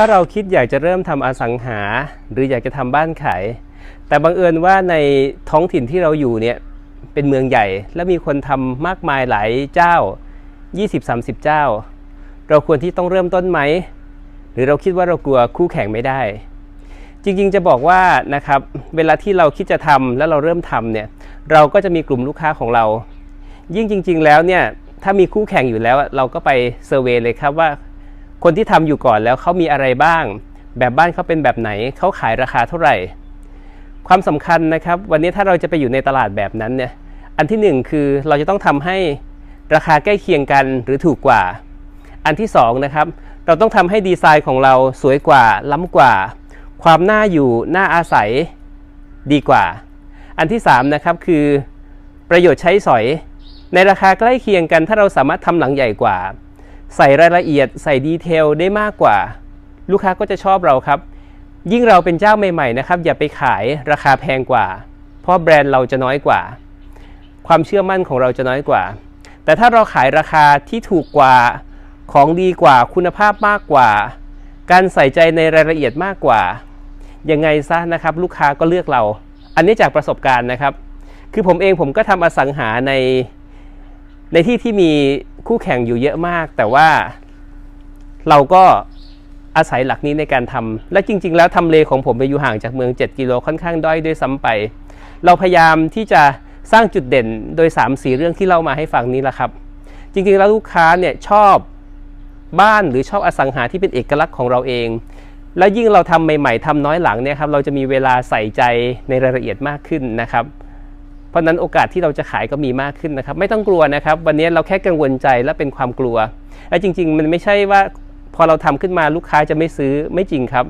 ถ้าเราคิดอยากจะเริ่มทำอสังหา หรืออยากจะทำบ้านขายแต่บังเอิญว่าในท้องถิ่นที่เราอยู่เนี่ยเป็นเมืองใหญ่ และมีคนทำมากมายหลายเจ้า 20-30 เจ้า เราควรที่ต้องเริ่มต้นไหม หรือเราคิดว่าเรากลัวคู่แข่งไม่ได้ จริงๆจะบอกว่านะครับเวลาที่เราคิดจะทำแล้วเราเริ่มทำเนี่ยเราก็จะมีกลุ่มลูกค้าของเรา ยิ่งจริง ๆ แล้วเนี่ยถ้ามีคู่แข่งอยู่แล้วเราก็ไปเซอร์เวยเลยครับว่า คนที่ทำอยู่ก่อนแล้วเขามีอะไรบ้าง แบบบ้านเขาเป็นแบบไหนเขาขายราคาเท่าไหร่ ความสำคัญนะครับ วันนี้ถ้าเราจะไปอยู่ในตลาดแบบนั้นเนี่ยอันที่หนึ่งคือเราจะต้องทำให้ราคาใกล้เคียงกันหรือถูกกว่า อันที่สองนะครับเราต้องทำให้ดีไซน์ของเราสวยกว่า ล้ำกว่า ความน่าอยู่น่าอาศัยดีกว่า อันที่สามนะครับคือประโยชน์ใช้สอย ในราคาใกล้เคียงกัน ถ้าเราสามารถทำหลังใหญ่กว่า ใส่รายละเอียดใส่ดีเทลได้มากกว่า ลูกค้าก็จะชอบเราครับ ยิ่งเราเป็นเจ้าใหม่ๆนะครับ อย่าไปขายราคาแพงกว่า เพราะแบรนด์เราจะน้อยกว่า ความเชื่อมั่นของเราจะน้อยกว่า แต่ถ้าเราขายราคาที่ถูกกว่าของดีกว่าคุณภาพมากกว่า การใส่ใจในรายละเอียดมากกว่า ยังไงซะนะครับ ลูกค้าก็เลือกเรา อันนี้จากประสบการณ์นะครับ คือผมเองผมก็ทำอสังหาในในที่ที่มี คู่แข่งอยู่เยอะมาก แต่ว่าเราก็อาศัยหลักนี้ในการทำและจริง ๆ แล้วทำเลของผมไปอยู่ห่างจากเมือง 7 กิโลค่อนข้างด้อยด้วยซ้ำไป เราพยายามที่จะสร้างจุดเด่นโดย 3 4 เรื่องที่เล่ามาให้ฟังนี้แหละครับ จริงๆแล้วลูกค้าเนี่ยชอบบ้านหรือชอบอสังหาที่เป็นเอกลักษณ์ของเราเอง แล้วยิ่งเราทำใหม่ ๆทำน้อยหลังเนี่ยครับเราจะมีเวลาใส่ใจในรายละเอียดมากขึ้นนะครับ เพราะนั้นโอกาสที่เราจะขายก็มีมากขึ้นนะครับ ไม่ต้องกลัวนะครับ วันนี้เราแค่กังวลใจและเป็นความกลัว และจริง ๆ มันไม่ใช่ว่าพอเราทำขึ้นมาลูกค้าจะไม่ซื้อไม่จริงครับ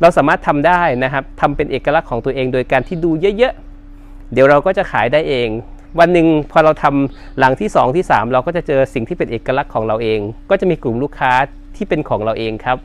เราสามารถทำได้นะครับทำเป็นเอกลักษณ์ของตัวเองโดยการที่ดูเยอะๆ เดี๋ยวเราก็จะขายได้เอง วันหนึ่งพอเราทำหลังที่ 2 ที่ 3 เราก็จะเจอสิ่งที่เป็นเอกลักษณ์ของเราเอง ก็จะมีกลุ่มลูกค้าที่เป็นของเราเองครับ